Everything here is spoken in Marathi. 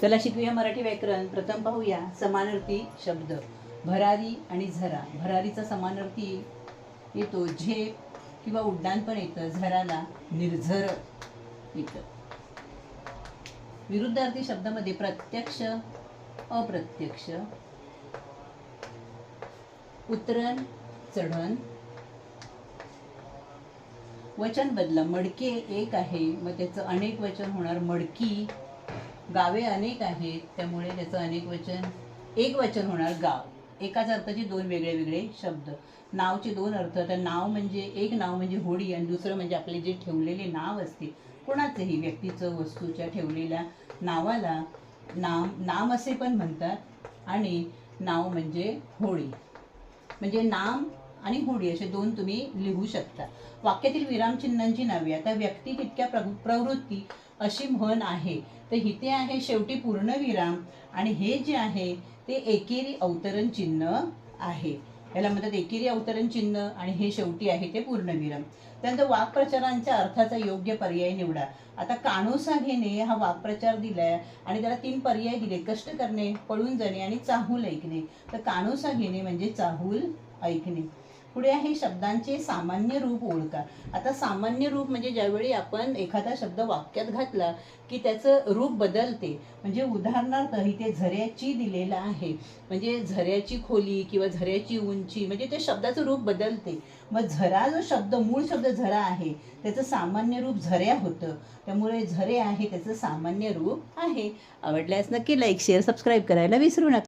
चला शिकूया मराठी व्याकरण. प्रथम पाहूया समानार्थी शब्द. भरारी आणि झरा. भरारीचा समानार्थी येतो. झेप किंवा उड्डाण पण येतं. झराला निर्झर येतं. विरुद्धार्थी शब्दामध्ये प्रत्यक्ष अप्रत्यक्ष. उतरण चढण वचन बदला. मडके एक आहे. मग त्याचं अनेक वचन होणार. मडकी गावे अनेक आहेत त्यामुळे त्याचं अनेक वचन एक वचन होणार गाव. एकाच अर्थाचे दोन वेगळे वेगळे शब्द. नावचे दोन अर्थ तर नाव म्हणजे एक नाव म्हणजे होडी आणि दुसरं म्हणजे आपले जे ठेवलेले नाव असते कोणाचंही व्यक्तीचं वस्तूच्या ठेवलेल्या नावाला नाम नाम असे पण म्हणतात आणि नाव म्हणजे होळी म्हणजे नाम आणि होडी असे दोन तुम्ही लिहू शकता. वाक्यातील विरामचिन्हांची नावे आता व्यक्ती तितक्या प्र प्रवृत्ती अशी म्हण आहे. तर इथे आहे शेवटी पूर्णविराम आणि हे जे आहे ते एकेरी अवतरण चिन्ह आहे. याला म्हणतात एकेरी अवतरण चिन्ह आणि हे शेवटी आहे ते पूर्णविराम. त्यानंतर वाक्प्रचारांच्या अर्थाचा योग्य पर्याय निवडा. आता कानोसा घेणे हा वाक्प्रचार दिलाय आणि त्याला तीन पर्याय दिले. कष्ट करणे पळून जाणे आणि चाहूल ऐकणे. तर कानोसा घेणे म्हणजे चाहूल ऐकणे. पुढे आहे शब्दांचे सामान्य रूप ओळखा. आता सामान्य रूप म्हणजे ज्यावेळी आपण एखादा शब्द वाक्यात घातला की त्याचं रूप बदलते. म्हणजे उदाहरणार्थ इथे झऱ्याची दिलेलं आहे. म्हणजे झऱ्याची खोली किंवा झऱ्याची उंची म्हणजे त्या शब्दाचं रूप बदलते. मग झरा जो शब्द मूळ शब्द झरा आहे त्याचं सामान्य रूप झऱ्या होतं. त्यामुळे झरे आहे त्याचं सामान्य रूप आहे. आवडल्यास नक्की लाईक शेअर सबस्क्राईब करायला विसरू नका.